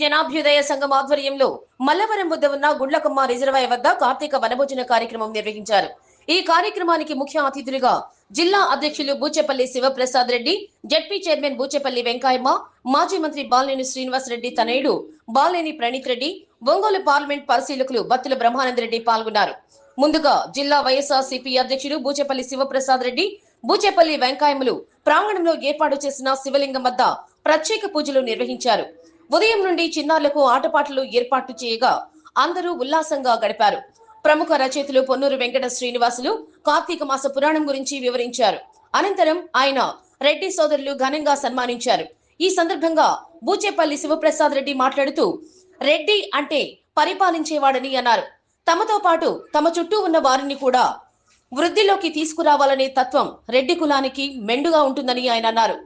జనాభ్యుదయ సంఘం ఆధ్వర్యంలో మల్లవరం వద్ద ఉన్న గుండ్లకమ్మ రిజర్వాయర్ వద్ద కార్తీక వనభోజన కార్యక్రమం నిర్వహించారు. ఈ కార్యక్రమానికి ముఖ్య అతిథులుగా జిల్లా అధ్యక్షులు బూచెపల్లి శివప్రసాద్ రెడ్డి జడ్పీ చైర్మన్ బూచెపల్లి వెంకాయమ్మ మాజీ మంత్రి బాలినేని శ్రీనివాస్ రెడ్డి తనయుడు బాలినేని ప్రణీత్ రెడ్డి ఒంగోలు పార్లమెంట్ పరిశీలకులు బత్తుల బ్రహ్మానంద రెడ్డి పాల్గొన్నారు. ముందుగా జిల్లా వైఎస్ఆర్ సిపి అధ్యక్షుడు బూచెపల్లి శివప్రసాద్ రెడ్డి బూచెపల్లి వెంకాయములు ప్రాంగణంలో ఏర్పాటు చేసిన శివలింగం వద్ద ప్రత్యేక పూజలు నిర్వహించారు. ఉదయం నుండి చిన్నారులకు ఆటపాటలు ఏర్పాటు చేయగా అందరూ ఉల్లాసంగా గడిపారు. ప్రముఖ రచయితలు పొన్నూరు వెంకట శ్రీనివాసులు కార్తీక మాస పురాణం గురించి వివరించారు. అనంతరం ఆయన రెడ్డి సోదరులు ఘనంగా సన్మానించారు. ఈ సందర్భంగా బూచేపల్లి శివప్రసాద్ రెడ్డి మాట్లాడుతూ రెడ్డి అంటే పరిపాలించేవాడని అన్నారు. తమతో పాటు తమ చుట్టూ ఉన్న వారిని కూడా వృద్ధిలోకి తీసుకురావాలనే తత్వం రెడ్డి కులానికి మెండుగా ఉంటుందని ఆయన అన్నారు.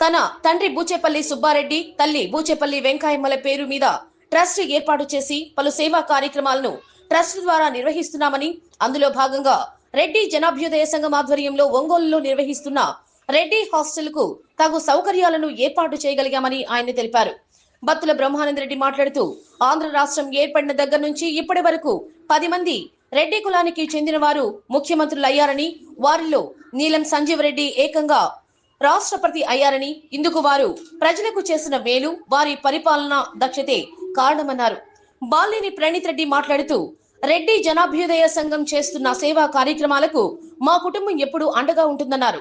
తన తండ్రి బూచేపల్లి సుబ్బారెడ్డి తల్లి బూచేపల్లి వెంకాయమ్మల పేరు మీద ట్రస్ట్ ఏర్పాటు చేసి పలు సేవా కార్యక్రమాలను ట్రస్ట్ ద్వారా నిర్వహిస్తున్నామని అందులో భాగంగా రెడ్డి జనాభ్యుదయ సంఘం ఆధ్వర్యంలో ఒంగోలులో నిర్వహిస్తున్న రెడ్డి హాస్టల్కు తగు సౌకర్యాలను ఏర్పాటు చేయగలిగామని ఆయన తెలిపారు. బత్తుల బ్రహ్మానంద రెడ్డి మాట్లాడుతూ ఆంధ్ర రాష్ట్రం ఏర్పడిన దగ్గర నుంచి ఇప్పటి వరకు పది మంది రెడ్డి కులానికి చెందిన వారు ముఖ్యమంత్రులు అయ్యారని వారిలో నీలం సంజీవ్ రెడ్డి ఏకంగా రాష్ట్రపతి అయ్యారని ఇందుకు వారు ప్రజలకు చేసిన మేలు వారి పరిపాలన దక్షతే కారణమన్నారు. బాలిని ప్రణీత్ రెడ్డి మాట్లాడుతూ రెడ్డి జనాభ్యుదయ సంఘం చేస్తున్న సేవా కార్యక్రమాలకు మా కుటుంబం ఎప్పుడూ అండగా ఉంటుందన్నారు.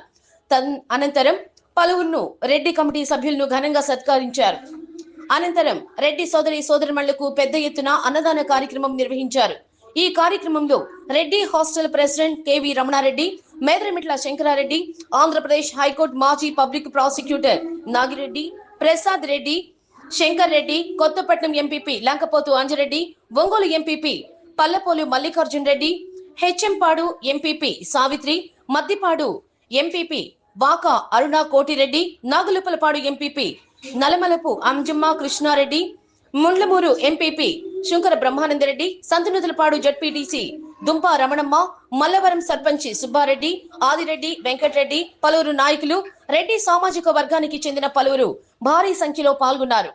అనంతరం పలువురును రెడ్డి కమిటీ సభ్యులను ఘనంగా సత్కరించారు. అనంతరం రెడ్డి సోదరి సోదరిమణులకు పెద్ద ఎత్తున అన్నదాన కార్యక్రమం నిర్వహించారు. ఈ కార్యక్రమంలో Reddy hostel president KV Ramanareddy Medarametla Sankarareddy Andhra Pradesh high court మాజీ public prosecutor Nagireddy Prasad Reddy Shankar Reddy Kothapatnam MPP Lankapothu Anjireddy Ongole MPP Pallepolu Mallikarjun Reddy HM Padu MPP Savitri Maddipadu MPP Vaka Aruna Kotireddy Nagulapalapadu MPP Nalamalapu Anjamma Krishnareddy Mundlamuru MPP Shankara Brahmanandareddy Santhanuthalapadu ZPTC Dumpa Ramanamma Mallavaram సర్పంచి సుబ్బారెడ్డి ఆదిరెడ్డి వెంకటరెడ్డి పలువురు నాయకులు రెడ్డి సామాజిక వర్గానికి చెందిన పలువురు భారీ సంఖ్యలో పాల్గొన్నారు.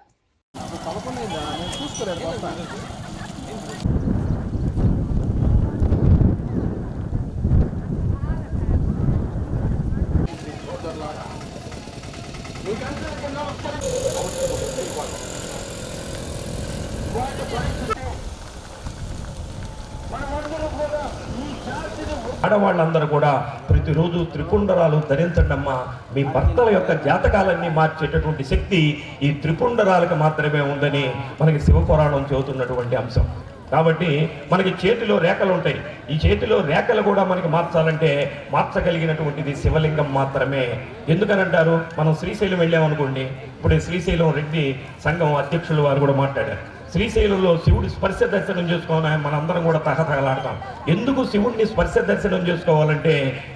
ఆడవాళ్ళందరూ కూడా ప్రతిరోజు త్రిపుండరాలు ధరించండమ్మా. మీ భర్తల యొక్క జాతకాలన్నీ మార్చేటటువంటి శక్తి ఈ త్రిపుండరాలకు మాత్రమే ఉందని మనకి శివపురాణం చెబుతున్నటువంటి అంశం. కాబట్టి మనకి చేతిలో రేఖలు ఉంటాయి. ఈ చేతిలో రేఖలు కూడా మనకి మార్చాలంటే మార్చగలిగినటువంటిది శివలింగం మాత్రమే. ఎందుకనంటారు? మనం శ్రీశైలం వెళ్ళామనుకోండి. ఇప్పుడు శ్రీశైలం రెడ్డి సంఘం అధ్యక్షులు వారు కూడా మాట్లాడారు. శ్రీశైలంలో శివుడి స్పర్శ దర్శనం చేసుకోవాలని మనందరం కూడా తహతహలాడతాం. ఎందుకు శివుడిని స్పర్శ దర్శనం చేసుకోవాలంటే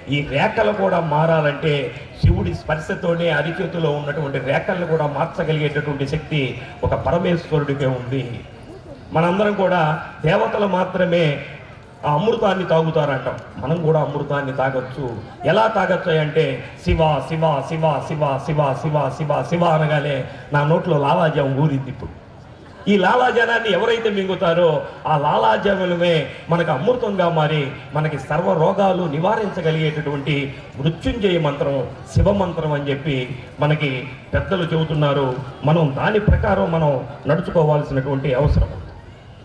ఈ రేఖలు కూడా మారాలంటే శివుడి స్పర్శతోనే అరిచేతిలో ఉన్నటువంటి రేఖలను కూడా మార్చగలిగేటటువంటి శక్తి ఒక పరమేశ్వరుడికే ఉంది. మనందరం కూడా దేవతలు మాత్రమే ఆ అమృతాన్ని తాగుతారంటాం. మనం కూడా అమృతాన్ని తాగొచ్చు. ఎలా తాగొచ్చు అంటే శివ శివ శివ శివ శివ శివ శివ శివ అనగానే నా నోట్లో లావాజాం ఊరింది ఇప్పుడు. ఈ లాలాజలాన్ని ఎవరైతే మింగుతారో ఆ లాలాజలమే మనకు అమృతంగా మారి మనకి సర్వ రోగాలు నివారించగలిగేటటువంటి మృత్యుంజయ మంత్రం శివ మంత్రం అని చెప్పి మనకి పెద్దలు చెబుతున్నారు. మనం దాని ప్రకారం మనం నడుచుకోవాల్సినటువంటి అవసరం.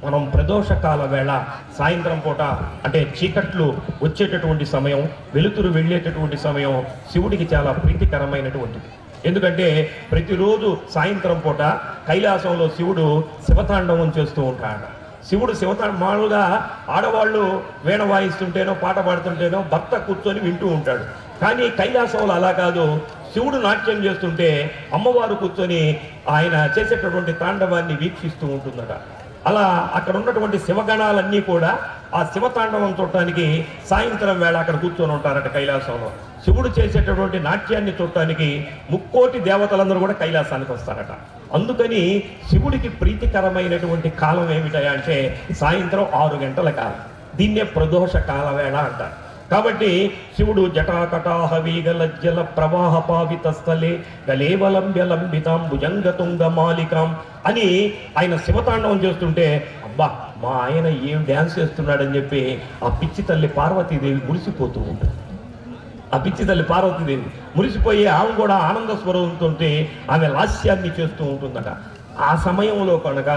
మనం ప్రదోష కాల వేళ సాయంత్రం పూట అంటే చీకట్లు వచ్చేటటువంటి సమయం వెలుతురు వెళ్ళేటటువంటి సమయం శివుడికి చాలా ప్రీతికరమైనటువంటిది. ఎందుకంటే ప్రతిరోజు సాయంత్రం పూట కైలాసంలో శివుడు శివతాండవం చేస్తూ ఉంటాడు. శివుడు శివతాండ మామూలుగా ఆడవాళ్ళు వీణ వాయిస్తుంటేనో పాట పాడుతుంటేనో భర్త కూర్చొని వింటూ ఉంటాడు. కానీ కైలాసంలో అలా కాదు. శివుడు నాట్యం చేస్తుంటే అమ్మవారు కూర్చొని ఆయన చేసేటటువంటి తాండవాన్ని వీక్షిస్తూ ఉంటుందట. అలా అక్కడ ఉన్నటువంటి శివగణాలన్నీ కూడా ఆ శివతాండవం చూడటానికి సాయంత్రం వేళ అక్కడ కూర్చొని ఉంటారట కైలాసంలో. శివుడు చేసేటటువంటి నాట్యాన్ని చూడటానికి ముక్కోటి దేవతలందరూ కూడా కైలాసానికి వస్తారట. అందుకని శివుడికి ప్రీతికరమైనటువంటి కాలం ఏమిటంటే అంటే సాయంత్రం ఆరు గంటల కాలం. దీన్నే ప్రదోష కాలవేళ అంటారు. కాబట్టి శివుడు జటాకటాహ జల ప్రవాహ పావిత స్థలే గలేవలంబ్య లంబితాం భుజంగతుంగ మాలికాం అని ఆయన శివతాండవం చేస్తుంటే అబ్బా మా ఆయన ఏం డ్యాన్స్ చేస్తున్నాడని చెప్పి ఆ పిచ్చి తల్లి పార్వతీదేవి మురిసిపోతూ ఉంటుంది. ఆ పిచ్చి తల్లి పార్వతీదేవి మురిసిపోయి ఆమె కూడా ఆనంద స్వరూపంతో ఆమె లాస్యాన్ని చేస్తూ ఉంటుందట. ఆ సమయంలో కనుక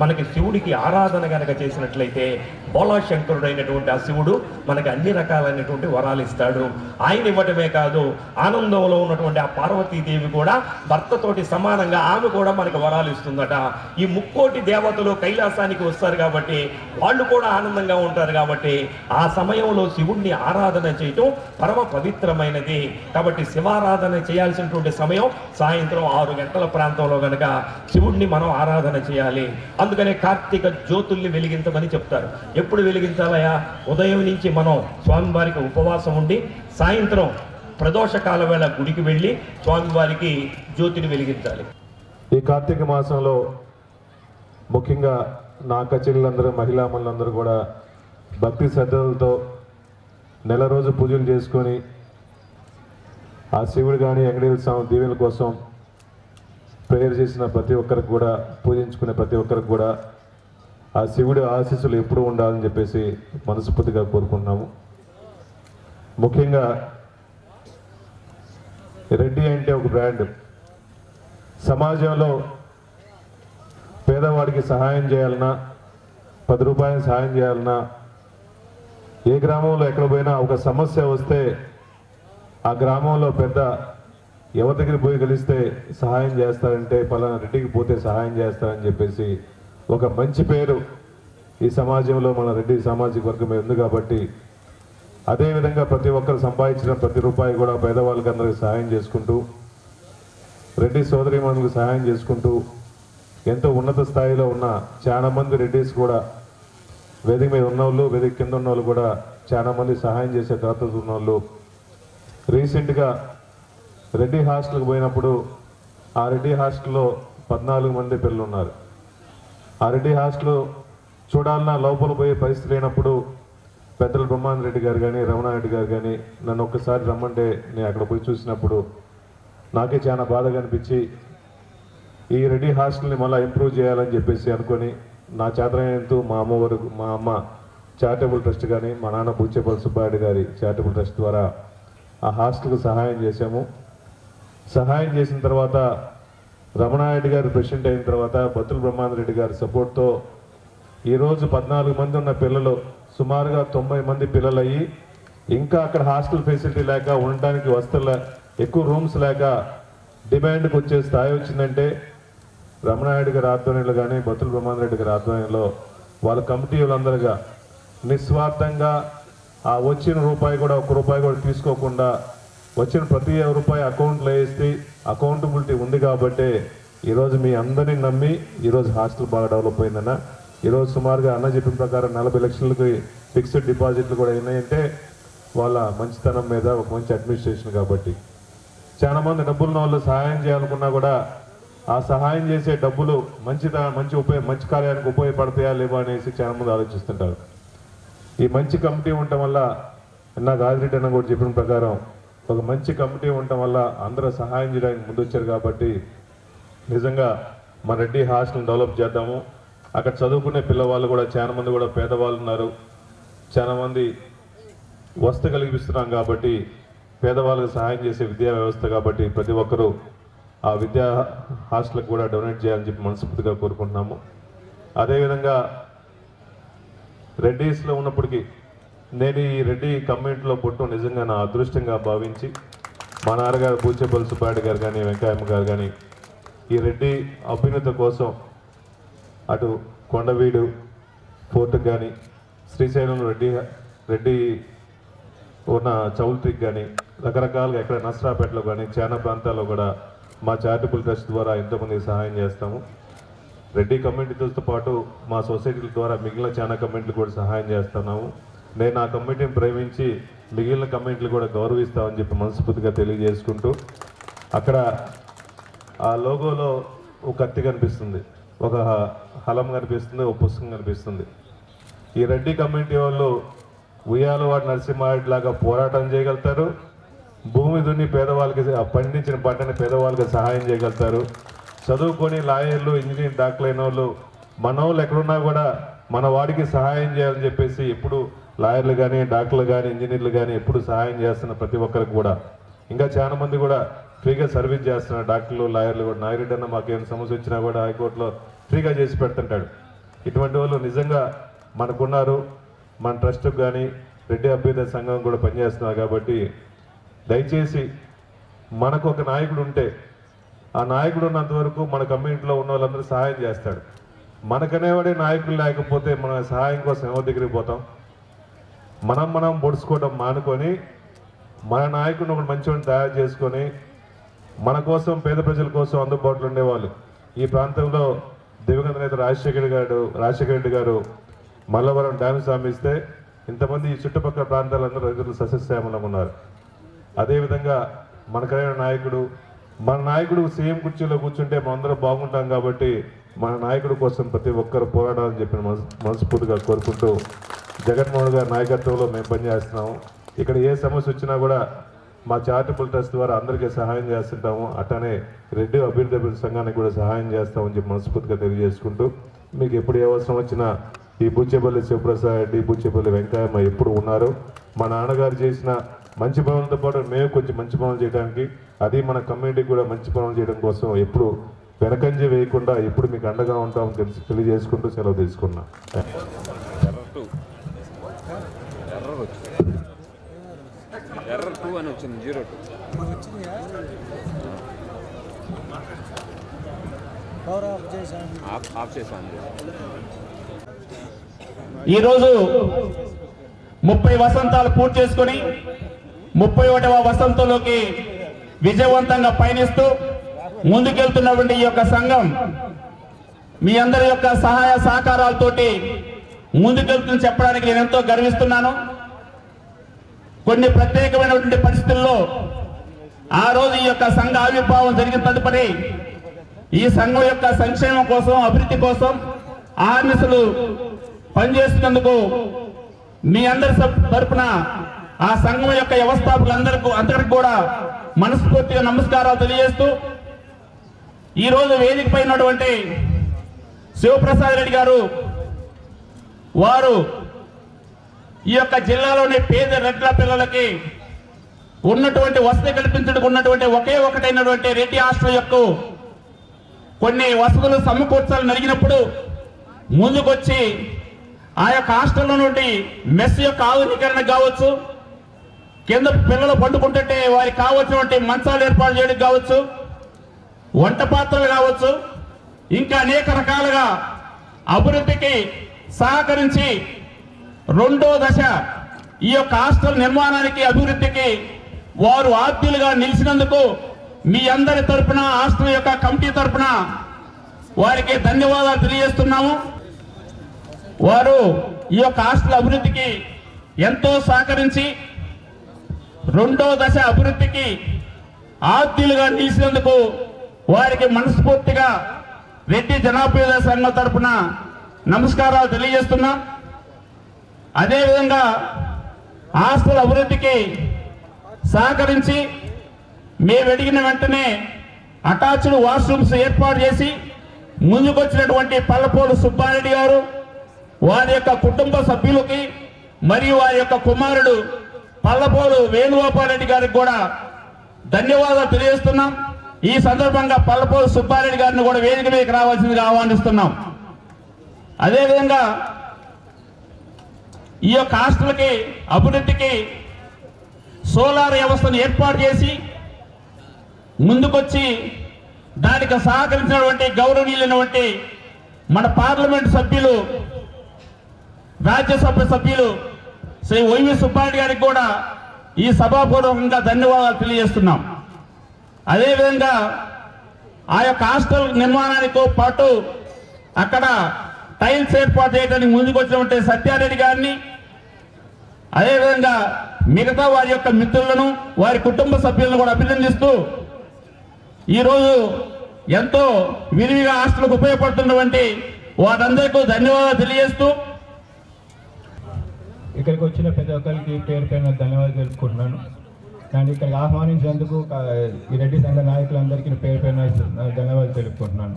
మనకి శివుడికి ఆరాధన కనుక చేసినట్లయితే బోళాశంకరుడైనటువంటి ఆ శివుడు మనకి అన్ని రకాలైనటువంటి వరాలు ఇస్తాడు. ఆయన ఇవ్వటమే కాదు ఆనందంలో ఉన్నటువంటి ఆ పార్వతీదేవి కూడా భర్తతోటి సమానంగా ఆమె కూడా మనకి వరాలు ఇస్తుందట. ఈ ముక్కోటి దేవతలు కైలాసానికి వస్తారు కాబట్టి వాళ్ళు కూడా ఆనందంగా ఉంటారు కాబట్టి ఆ సమయంలో శివుణ్ణి ఆరాధన చేయటం పరమ పవిత్రమైనది. కాబట్టి శివారాధన చేయాల్సినటువంటి సమయం సాయంత్రం ఆరు గంటల ప్రాంతంలో కనుక శివుడిని దేవుణ్ణి మనం ఆరాధన చేయాలి. అందుకనే కార్తీక జ్యోతుల్ని వెలిగించమని చెప్తారు. ఎప్పుడు వెలిగించాలయా ఉదయం నుంచి మనం స్వామివారికి ఉపవాసం ఉండి సాయంత్రం ప్రదోషకాల వేళ గుడికి వెళ్ళి స్వామివారికి జ్యోతిని వెలిగించాలి. ఈ కార్తీక మాసంలో ముఖ్యంగా నా కచేరీలందరూ మహిళామణులందరూ కూడా భక్తి శ్రద్ధలతో నెల రోజు పూజలు చేసుకొని ఆ శివుడు కానీ వెంకటేశ్వర స్వామి దీవెల కోసం ప్రేయర్ చేసిన ప్రతి ఒక్కరికి కూడా పూజించుకునే ప్రతి ఒక్కరికి కూడా ఆ శివుడి ఆశీస్సులు ఎప్పుడూ ఉండాలని చెప్పేసి మనస్ఫూర్తిగా కోరుకుంటున్నాము. ముఖ్యంగా రెడ్డి అంటే ఒక బ్రాండ్. సమాజంలో పేదవాడికి సహాయం చేయాలన్నా పది రూపాయలు సహాయం చేయాలన్నా ఏ గ్రామంలో ఎక్కడ పోయినా ఒక సమస్య వస్తే ఆ గ్రామంలో పెద్ద ఎవరి దగ్గర పోయి కలిస్తే సహాయం చేస్తారంటే పలానా రెడ్డికి పోతే సహాయం చేస్తారని చెప్పేసి ఒక మంచి పేరు ఈ సమాజంలో మన రెడ్డి సామాజిక వర్గం ఉంది కాబట్టి అదేవిధంగా ప్రతి ఒక్కరు సంపాదించిన ప్రతి రూపాయి కూడా పేదవాళ్ళకి అందరికీ సహాయం చేసుకుంటూ రెడ్డి సోదరిమణులకు సహాయం చేసుకుంటూ ఎంతో ఉన్నత స్థాయిలో ఉన్న చాలా మంది రెడ్డిస్ కూడా వేదిక మీద ఉన్నోళ్ళు వేదిక కింద ఉన్న వాళ్ళు కూడా చాలా మంది సహాయం చేసే తాగదు ఉన్న వాళ్ళు రీసెంట్గా రెడ్డి హాస్టల్కి పోయినప్పుడు ఆ రెడ్డి హాస్టల్లో పద్నాలుగు మంది పిల్లలు ఉన్నారు ఆ రెడ్డి హాస్టల్ చూడాలన్నా లోపల పోయే పరిస్థితి లేనప్పుడు పెద్దల బ్రహ్మాన్ రెడ్డి గారు కానీ రమణారెడ్డి గారు కానీ నన్ను ఒక్కసారి రమ్మంటే నేను అక్కడ పోయి చూసినప్పుడు నాకే చాలా బాధగా అనిపించి ఈ రెడీ హాస్టల్ని మళ్ళీ ఇంప్రూవ్ చేయాలని చెప్పేసి అనుకొని నా చేతనైనంతూ మా అమ్మ వరకు మా అమ్మ చారిటబుల్ ట్రస్ట్ కానీ మా నాన్న బుచ్చేపల్లి సుబ్బారెడ్డి గారి చారిటబుల్ ట్రస్ట్ ద్వారా ఆ హాస్టల్కి సహాయం చేశాము. సహాయం చేసిన తర్వాత రమణారెడ్డి గారు ప్రెసిడెంట్ అయిన తర్వాత బత్తుల బ్రహ్మాందరెడ్డి గారి సపోర్ట్తో ఈరోజు పద్నాలుగు మంది ఉన్న పిల్లలు సుమారుగా తొంభై మంది పిల్లలు అయ్యి ఇంకా అక్కడ హాస్టల్ ఫెసిలిటీ లేక ఉండడానికి వసతులు ఎక్కువ రూమ్స్ లేక డిమాండ్కి వచ్చే స్థాయి వచ్చిందంటే రమణారెడ్డి గారి ఆధ్వర్యంలో కానీ బతుల బ్రహ్మాందరెడ్డి గారి ఆధ్వర్యంలో వాళ్ళ కమిటీ వాళ్ళందరుగా నిస్వార్థంగా ఆ వచ్చిన రూపాయి కూడా ఒక రూపాయి కూడా తీసుకోకుండా వచ్చిన ప్రతి రూపాయి అకౌంట్లో వేస్తే అకౌంటబిలిటీ ఉంది కాబట్టి ఈరోజు మీ అందరినీ నమ్మి ఈరోజు హాస్టల్ బాగా డెవలప్ అయిందన్న. ఈరోజు సుమారుగా అన్న చెప్పిన ప్రకారం నలభై లక్షలకి ఫిక్స్డ్ డిపాజిట్లు కూడా అయినాయంటే వాళ్ళ మంచితనం మీద ఒక మంచి అడ్మినిస్ట్రేషన్ కాబట్టి. చాలా మంది డబ్బులున్న వాళ్ళు సహాయం చేయాలనుకున్నా కూడా ఆ సహాయం చేసే డబ్బులు మంచిదా మంచి ఉపయోగ మంచి కార్యానికి ఉపయోగపడతాయా లేవా అనేసి చాలామంది ఆలోచిస్తుంటారు. ఈ మంచి కమిటీ ఉండటం వల్ల నాకు ఆదిరెడ్డి అన్న కూడా చెప్పిన ప్రకారం ఒక మంచి కమిటీ ఉండటం వల్ల అందరూ సహాయం చేయడానికి ముందొచ్చారు కాబట్టి నిజంగా మన రెడ్డి హాస్టల్ డెవలప్ చేద్దాము. అక్కడ చదువుకునే పిల్లవాళ్ళు కూడా చాలా మంది కూడా పేదవాళ్ళు ఉన్నారు. చాలా మంది వసతి కలిగిస్తున్నాం కాబట్టి పేదవాళ్ళకి సహాయం చేసే విద్యా వ్యవస్థ కాబట్టి ప్రతి ఒక్కరూ ఆ విద్యా హాస్టల్కి కూడా డొనేట్ చేయాలని చెప్పి మనస్ఫూర్తిగా కోరుకుంటున్నాము. అదేవిధంగా రెడ్డీస్లో ఉన్నప్పటికీ నేను ఈ రెడ్డి కమ్యూనిటీలో పుట్టడం నిజంగా నా అదృష్టంగా భావించి మా నాన్నగారు పూచేపల్లి సుబ్బారెడ్డి గారు కానీ వెంకయ్యమ్మ గారు కానీ ఈ రెడ్డి అభ్యున్నత కోసం అటు కొండవీడు ఫోర్ట్ కానీ శ్రీశైలంలో రెడ్డి రెడ్డి ఉన్న చౌల్ట్రీకి కానీ రకరకాలుగా ఎక్కడ నస్రాపేటలో కానీ చాలా ప్రాంతాల్లో కూడా మా చారిటబుల్ ట్రస్ట్ ద్వారా ఎంతోమందికి సహాయం చేస్తాము. రెడ్డి కమ్యూనిటీతో పాటు మా సొసైటీల ద్వారా మిగిలిన చాలా కమ్యూనిటీలు కూడా సహాయం చేస్తున్నాము. నేను ఆ కమిటీని ప్రేమించి మిగిలిన కమిటీలు కూడా గౌరవిస్తామని చెప్పి మనస్ఫూర్తిగా తెలియజేసుకుంటూ అక్కడ ఆ లోగోలో ఒక కత్తి కనిపిస్తుంది. ఒక హలం కనిపిస్తుంది ఒక పుస్తకం కనిపిస్తుంది. ఈ రెడ్డి కమ్యూనిటీ వాళ్ళు ఉయ్యాలవాడు నరసింహారెడ్డి లాగా పోరాటం చేయగలుగుతారు. భూమి దున్ని పేదవాళ్ళకి పండించిన పంటని పేదవాళ్ళకి సహాయం చేయగలుగుతారు. చదువుకొని లాయర్లు ఇంజనీర్ డాక్టర్ అయిన వాళ్ళు మన వాళ్ళు ఎక్కడున్నా కూడా మన వాడికి సహాయం చేయాలని చెప్పేసి ఎప్పుడు లాయర్లు కానీ డాక్టర్లు కానీ ఇంజనీర్లు కానీ ఎప్పుడు సహాయం చేస్తున్న ప్రతి ఒక్కరికి కూడా. ఇంకా చాలా మంది కూడా ఫ్రీగా సర్వీస్ చేస్తున్నారు. డాక్టర్లు లాయర్లు కూడా. నాయరెడ్డి అన్న మాకేం సమస్య వచ్చినా కూడా హైకోర్టులో ఫ్రీగా చేసి పెడుతుంటాడు. ఇటువంటి వాళ్ళు నిజంగా మనకున్నారు. మన ట్రస్ట్కి కానీ రెడ్డి అభ్యుదయ సంఘం కూడా పనిచేస్తున్నారు కాబట్టి దయచేసి మనకు ఒక నాయకుడు ఉంటే ఆ నాయకుడు ఉన్నంత వరకు మన కమ్యూనిటీలో ఉన్న వాళ్ళందరూ సహాయం చేస్తాడు. మనకనేవాడే నాయకులు లేకపోతే మన సహాయం కోసం ఎవరి దగ్గరికి పోతాం? మనం మనం పొడుచుకోవడం మానుకొని మన నాయకుడిని ఒకటి మంచివాడిని తయారు చేసుకొని మన కోసం పేద ప్రజల కోసం అందుబాటులో ఉండేవాళ్ళు. ఈ ప్రాంతంలో దివంగత నేత రాజశేఖర్ గారు రాజశేఖర రెడ్డి గారు మల్లవరం డ్యామ్ స్వామిస్తే ఇంతమంది ఈ చుట్టుపక్కల ప్రాంతాలందరూ రైతులు సస్యశ్యామలంగా ఉన్నారు. అదేవిధంగా మనకైన నాయకుడు మన నాయకుడు సీఎం కుర్చీలో కూర్చుంటే మనందరం బాగుంటాం కాబట్టి మన నాయకుడి కోసం ప్రతి ఒక్కరు పోరాడాలని చెప్పిన మనస్ఫూర్తిగా కోరుకుంటూ జగన్మోహన్ గారి నాయకత్వంలో మేము పనిచేస్తున్నాము. ఇక్కడ ఏ సమస్య వచ్చినా కూడా మా చారిటబుల్ ట్రస్ట్ ద్వారా అందరికీ సహాయం చేస్తుంటాము. అట్టనే రెడ్డి అభివృద్ధి అభివృద్ధి సంఘానికి కూడా సహాయం చేస్తామని చెప్పి మనస్ఫూర్తిగా తెలియజేసుకుంటూ మీకు ఎప్పుడు ఏ అవసరం వచ్చినా ఈ బుచ్చేపల్లి శివప్రసాద్ రెడ్డి బుచ్చేపల్లి వెంకయ్యమ్మ ఎప్పుడు ఉన్నారు. మా నాన్నగారు చేసిన మంచి పనులతో పాటు మేము కొంచెం మంచి పనులు చేయడానికి అది మన కమ్యూనిటీకి కూడా మంచి పనులు చేయడం కోసం ఎప్పుడు వెనకంజ వేయకుండా ఎప్పుడు మీకు అండగా ఉంటామని తెలిసి తెలియజేసుకుంటూ సెలవు తీసుకున్నాం. ఎర్రర్ టూ అని వచ్చింది జీరో టూ ఆఫ్ చేశాను ఈరోజు ముప్పై వసంతాలు పూర్తి చేసుకొని ముప్పై ఒకటవ వసంతంలోకి విజయవంతంగా పయనిస్తూ ముందుకెళ్తున్నటువంటి ఈ యొక్క సంఘం మీ అందరి యొక్క సహాయ సహకారాలతోటి ముందుకెళ్తుందని చెప్పడానికి నేను ఎంతో గర్విస్తున్నాను. కొన్ని ప్రత్యేకమైనటువంటి పరిస్థితుల్లో ఆ రోజు ఈ యొక్క సంఘ ఆవిర్భావం జరిగిన తదుపరి ఈ సంఘం యొక్క సంక్షేమం కోసం అభివృద్ధి కోసం ఆర్మిసులు పనిచేస్తున్నందుకు మీ అందరి సప్- తరపున ఆ సంఘం యొక్క వ్యవస్థాపకులందరికీ అందరికి కూడా మనస్ఫూర్తిగా నమస్కారాలు తెలియజేస్తూ ఈ రోజు వేదిక పైనటువంటి ఉన్నటువంటి శివప్రసాద్ రెడ్డి గారు వారు ఈ యొక్క జిల్లాలోని పేద రెడ్ల పిల్లలకి ఉన్నటువంటి వసతి కల్పించడానికి ఉన్నటువంటి ఒకే ఒకటైనటువంటి రెడ్డి హాస్టల్ యొక్క కొన్ని వసతులు సమకూర్చాలని అడిగినప్పుడు ముందుకొచ్చి ఆ యొక్క హాస్టల్లో నుండి మెస్ యొక్క ఆధునీకరణ కావచ్చు కింద పిల్లలు పండుకుంటుంటే వారికి కావలసినటువంటి మంచాలు ఏర్పాటు చేయడం కావచ్చు వంట పాత్రలు కావచ్చు ఇంకా అనేక రకాలుగా అభివృద్ధికి సహకరించి రెండో దశ ఈ యొక్క హాస్టల్ నిర్మాణానికి అభివృద్ధికి వారు ఆద్యులుగా నిలిచినందుకు మీ అందరి తరపున హాస్టల్ యొక్క కమిటీ తరపున వారికి ధన్యవాదాలు తెలియజేస్తున్నాము. వారు ఈ యొక్క హాస్టల్ అభివృద్ధికి ఎంతో సహకరించి రెండో దశ అభివృద్ధికి ఆద్యులుగా నిలిచినందుకు వారికి మనస్ఫూర్తిగా రెడ్డి జనాభ్యుదయ సంఘం తరపున నమస్కారాలు తెలియజేస్తున్నాం. అదేవిధంగా ఆస్తుల అభివృద్ధికి సహకరించి మేము అడిగిన వెంటనే అటాచ్డ్ వాష్రూమ్స్ ఏర్పాటు చేసి ముందుకొచ్చినటువంటి పల్లపోలు సుబ్బారెడ్డి గారు వారి యొక్క కుటుంబ సభ్యులకి మరియు వారి యొక్క కుమారుడు పల్లపోలు వేణుగోపాల్ రెడ్డి గారికి కూడా ధన్యవాదాలు తెలియజేస్తున్నాం. ఈ సందర్భంగా పల్లపోలు సుబ్బారెడ్డి గారిని కూడా వేదిక మీదకి రావాల్సిందిగా ఆహ్వానిస్తున్నాం. అదేవిధంగా ఈ యొక్క హాస్టల్కి అభివృద్ధికి సోలార్ వ్యవస్థను ఏర్పాటు చేసి ముందుకొచ్చి దానికి సహకరించినటువంటి గౌరవనీయులైనటువంటి మన పార్లమెంట్ సభ్యులు రాజ్యసభ సభ్యులు శ్రీ వైవి సుబ్బారెడ్డి గారికి కూడా ఈ సభాపూర్వకంగా ధన్యవాదాలు తెలియజేస్తున్నాం. అదేవిధంగా ఆ యొక్క హాస్టల్ నిర్మాణానితో పాటు అక్కడ టైల్స్ ఏర్పాటు చేయడానికి ముందుకు వచ్చినటువంటి సత్యారెడ్డి గారిని అదేవిధంగా మిగతా వారి యొక్క మిత్రులను వారి కుటుంబ సభ్యులను కూడా అభినందిస్తూ ఈరోజు ఎంతో విరివిగా హాస్టల్కు ఉపయోగపడుతున్నటువంటి వారందరికీ ధన్యవాదాలు తెలియజేస్తూ ఇక్కడికి వచ్చిన ప్రతి ఒక్కరికి పేరు పైన ధన్యవాదాలు తెలుపుకుంటున్నాను. నన్ను ఇక్కడికి ఆహ్వానించినందుకు ఈ రెడ్డి సంఘ నాయకులందరికీ పేరు పేరున ధన్యవాదాలు తెలుపుకుంటున్నాను.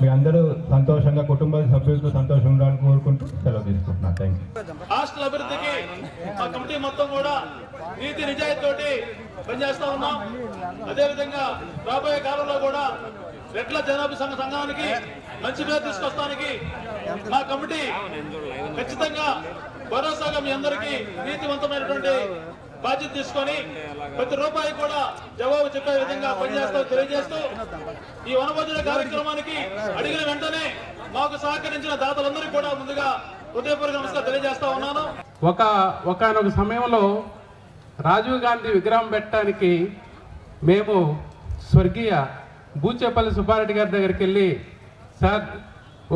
మీ అందరూ సంతోషంగా కుటుంబ సభ్యులతో సంతోషంగా ఉండాలని కోరుకుంటూ సెలవు తీసుకుంటున్నాను. థ్యాంక్ యూ హాస్టల్ అభివృద్ధికి మా కమిటీ మొత్తం కూడా నీతి నిజాయితీతోటి పనిచేస్తా ఉన్నాం. అదేవిధంగా రాబోయే కాలంలో కూడా రెడ్ల జనాభా సంఘ సంఘానికి మంచి పేరు తీసుకొస్తానికి మా కమిటీ ఖచ్చితంగా భరోసాగా మీ అందరికీ నీతివంతమైనటువంటి బాధ్యత తీసుకొని ప్రతి రూపాయి కూడా జవాబు చెప్పే విధంగా పనిచేస్తూ తెలియజేస్తూ ఈ వనభోజన కార్యక్రమానికి అడిగిన వెంటనే మాకు సహకరించిన దాతలందరికీ కూడా ముందుగా హృదయపూర్వక నమస్కారం తెలియజేస్తా ఉన్నాను. ఒక ఒకనొక సమయంలో రాజీవ్ గాంధీ విగ్రహం పెట్టడానికి మేము స్వర్గీయ బూచేపల్లి సుబ్బారెడ్డి గారి దగ్గరికి వెళ్ళి సార్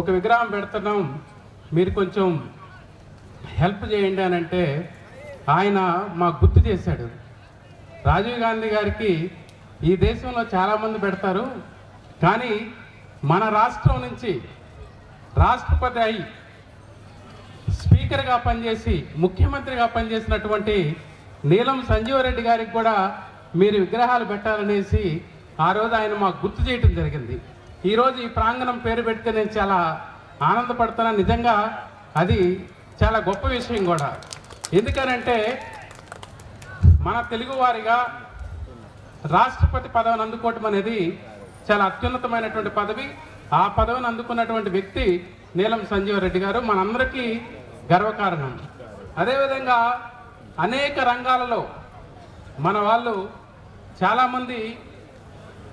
ఒక విగ్రహం పెడుతున్నాం. మీరు కొంచెం హెల్ప్ చేయండి అని అంటే ఆయన మాకు గుర్తు చేశాడు. రాజీవ్ గాంధీ గారికి ఈ దేశంలో చాలామంది పెడతారు. కానీ మన రాష్ట్రం నుంచి రాష్ట్రపతి అయి స్పీకర్గా పనిచేసి ముఖ్యమంత్రిగా పనిచేసినటువంటి నీలం సంజీవరెడ్డి గారికి కూడా మీరు విగ్రహాలు పెట్టాలనేసి ఆ రోజు ఆయన మాకు గుర్తు చేయటం జరిగింది. ఈరోజు ఈ ప్రాంగణం పేరు పెడితే నేను చాలా ఆనందపడుతున్నాను నిజంగా అది చాలా గొప్ప విషయం కూడా. ఎందుకనంటే మన తెలుగువారిగా రాష్ట్రపతి పదవిని అందుకోవటం అనేది చాలా అత్యున్నతమైనటువంటి పదవి. ఆ పదవిని అందుకున్నటువంటి వ్యక్తి నీలం సంజీవ రెడ్డి గారు. మనందరికీ గర్వకారణం. అదేవిధంగా అనేక రంగాలలో మన వాళ్ళు చాలామంది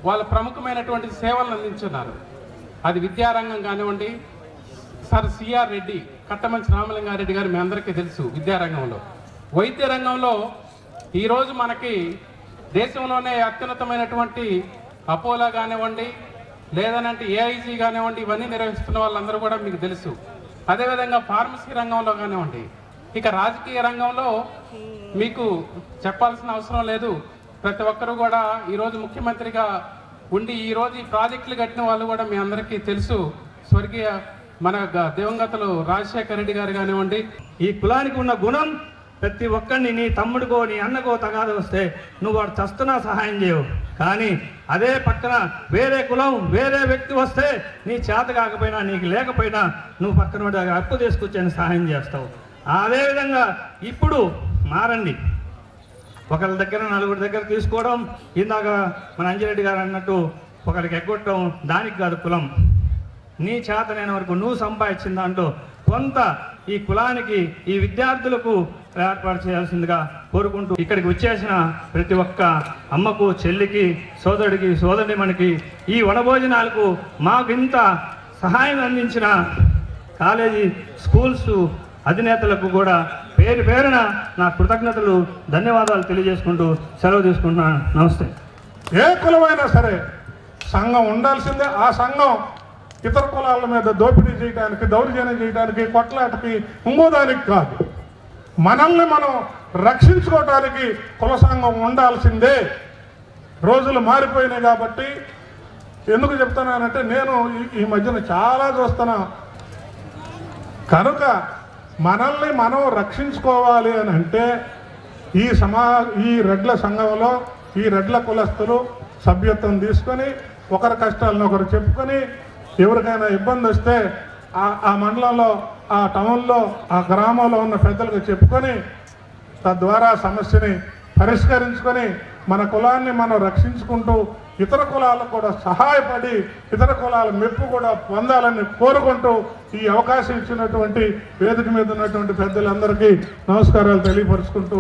వాళ్ళ ప్రముఖమైనటువంటి సేవలను అందించున్నారు. అది విద్యారంగం కానివ్వండి సార్ సిఆర్ రెడ్డి కట్టమంచి రామలింగారెడ్డి గారు మీ అందరికీ తెలుసు విద్యారంగంలో. వైద్య రంగంలో ఈరోజు మనకి దేశంలోనే అత్యున్నతమైనటువంటి అపోలో కానివ్వండి లేదనంటే ఏఐజీ కానివ్వండి ఇవన్నీ నిర్వహిస్తున్న వాళ్ళందరూ కూడా మీకు తెలుసు. అదేవిధంగా ఫార్మసీ రంగంలో కానివ్వండి ఇక రాజకీయ రంగంలో మీకు చెప్పాల్సిన అవసరం లేదు. ప్రతి ఒక్కరూ కూడా ఈరోజు ముఖ్యమంత్రిగా ఉండి ఈరోజు ఈ ప్రాజెక్టులు కట్టిన వాళ్ళు కూడా మీ అందరికీ తెలుసు. స్వర్గీయ మన దివంగతలు రాజశేఖర రెడ్డి గారు కానివ్వండి ఈ కులానికి ఉన్న గుణం ప్రతి ఒక్కరిని నీ తమ్ముడికో నీ అన్నకో తగాదు వస్తే నువ్వు వాడు చస్తున్నా సహాయం చేయవు. కానీ అదే పక్కన వేరే కులం వేరే వ్యక్తి వస్తే నీ చేత కాకపోయినా నీకు లేకపోయినా నువ్వు పక్కన అప్పు తీసుకొచ్చి సహాయం చేస్తావు. అదేవిధంగా ఇప్పుడు మారండి. ఒకరి దగ్గర నలుగురి దగ్గర తీసుకోవడం ఇందాక మన అంజిరెడ్డి గారు అన్నట్టు ఒకరికి ఎగ్గొట్టడం దానికి కాదు కులం. నీ చేతనైన వరకు నువ్వు సంపాదించిన దాంట్లో కొంత ఈ కులానికి ఈ విద్యార్థులకు ఏర్పాటు చేయాల్సిందిగా కోరుకుంటూ ఇక్కడికి వచ్చేసిన ప్రతి ఒక్క అమ్మకు చెల్లికి సోదరుడికి సోదరుడి మనకి ఈ వనభోజనాలకు మాకు ఇంత సహాయం అందించిన కాలేజీ స్కూల్స్ అధినేతలకు కూడా పేరు పేరున నా కృతజ్ఞతలు ధన్యవాదాలు తెలియజేసుకుంటూ సెలవు తీసుకుంటున్నాను. నమస్తే. ఏ కులమైనా సరే సంఘం ఉండాల్సిందే. ఆ సంఘం ఇతర కులాల మీద దోపిడీ చేయడానికి దౌర్జన్యం చేయడానికి కొట్లాటకి ఇంకోదానికి కాదు. మనల్ని మనం రక్షించుకోవటానికి కుల సంఘం ఉండాల్సిందే. రోజులు మారిపోయినాయి కాబట్టి ఎందుకు చెప్తున్నానంటే నేను ఈ- ఈ మధ్యన చాలా చూస్తున్నా. కనుక మనల్ని మనం రక్షించుకోవాలి అని అంటే ఈ సమా ఈ రెడ్ల సంఘంలో ఈ రెడ్ల కులస్తులు సభ్యత్వం తీసుకొని ఒకరి కష్టాలను ఒకరు చెప్పుకొని ఎవరికైనా ఇబ్బంది వస్తే ఆ ఆ మండలంలో ఆ టౌన్లో ఆ గ్రామంలో ఉన్న పెద్దలకు చెప్పుకొని తద్వారా సమస్యని పరిష్కరించుకొని మన కులాన్ని మనం రక్షించుకుంటూ ఇతర కులాలకు కూడా సహాయపడి ఇతర కులాల మెప్పు కూడా పొందాలని కోరుకుంటూ ఈ అవకాశం ఇచ్చినటువంటి వేదిక మీద ఉన్నటువంటి పెద్దలందరికీ నమస్కారాలు తెలియపరుచుకుంటూ